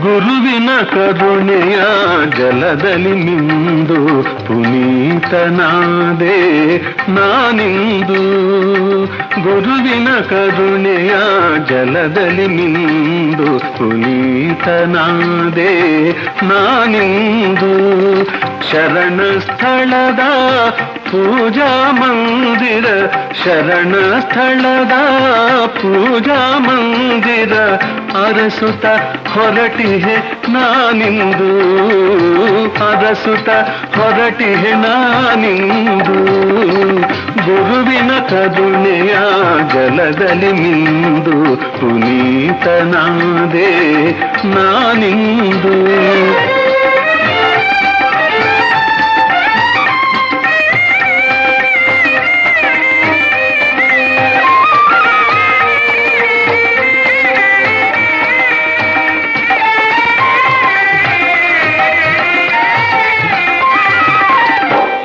ಗುರುವಿನ ಕರುಣೆಯ ಜಲದಲ್ಲಿ ಮಿಂದು ಪುನೀತನಾದೆ ನಾನಿಂದು. ಗುರುವಿನ ಕರುಣೆಯ ಜಲದಲ್ಲಿ ಮಿಂದು ಪುನೀತನಾದೆ ನಾನಿಂದು. ಶರಣ ಸ್ಥಳದ ಪೂಜಾ ಮಂದಿರ ಶರಣ ಸ್ಥಳದ ಪೂಜಾ ಮಂದಿರ ಅರಸುತ ಹೊರಟಿಹೆ ನಾನಿಂದು ಅರಸುತ ಹೊರಟಿಹೆ ನಾನಿಂದು ಗುರುವಿನ ಕರುಣೆಯ ಜಲದಲ್ಲಿ ಮಿಂದು ಪುನೀತನಾದೆ ನಾನಿಂದು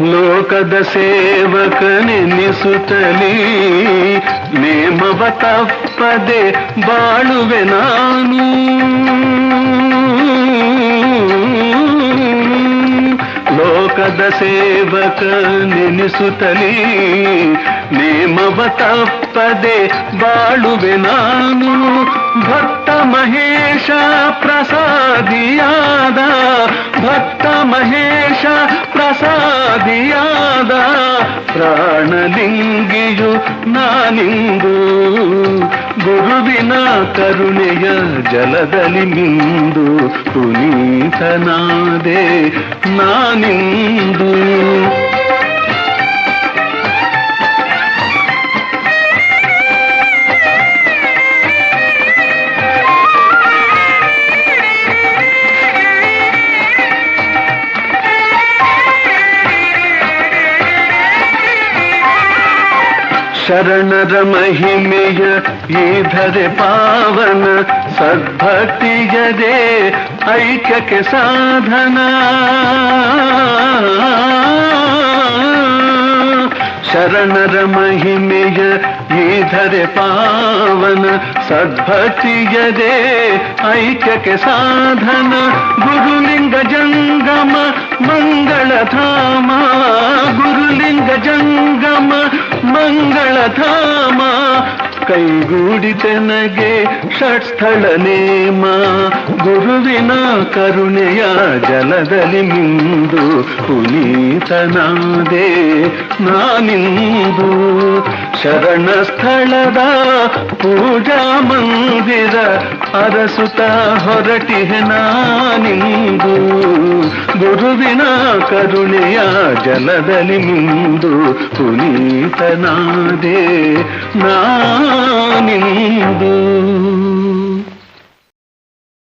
ಲೋಕದ ಸೇವಕನೆನಿಸುತ್ತಲೀ ನೇಮವ ತಪ್ಪದೆ ಬಾಳುವೆ ನಾನು. ಲೋಕದ ಸೇವಕನೆನಿಸುತ್ತಲೀ ನೇಮವ ತಪ್ಪದೆ ಬಾಳುವೆ ನಾನು. ಭಕ್ತ ಮಹೇಶ ಪ್ರಸಾದಿಯಾದ, ಭಕ್ತ ಮಹೇಶ ಪ್ರಸಾದಿಯಾದ ಪ್ರಾಣಲಿಂಗಿಯು ನಾನಿಂದು. ಗುರುವಿನ ಕರುಣೆಯ ಜಲದಲ್ಲಿ ನಿಂದು ಪುನೀತನಾದೆ ನಾನಿಂದು. ಶರಣರ ಮಹಿಮೆಯ ಈಧರೆ ಪಾವನ ಸದ್ಭಕ್ತಿಯದೇ ಐಕ್ಯಕ್ಕೆ ಸಾಧನ ಶರಣರ ಮಹಿಮೆಯ ईधरे पावन सद्भटियरे ऐक्य के साधन गुरुलिंग जंगम मंगल धामा गुरुलिंग जंगम मंगल धामा। ಕೈಗೂಡಿತೆನಗೆ ಷಟ್ಸ್ಥಳ ನೇಮ. ಗುರುವಿನ ಕರುಣೆಯ ಜಲದಲ್ಲಿ ಮಿಂದು ಪುನೀತನಾದೆ ನಾನಿಂದು. ಶರಣ ಸ್ಥಳದ ಪೂಜಾ ಮಂದಿರ ಅರಸುತ ಹೊರಟಿಹೆ ನಾನಿಂದು. ಗುರುವಿನ ಕರುಣೆಯ ಜಲದಲ್ಲಿ ಮಿಂದು ಪುನೀತನಾದೆ ನಾನಿಂದು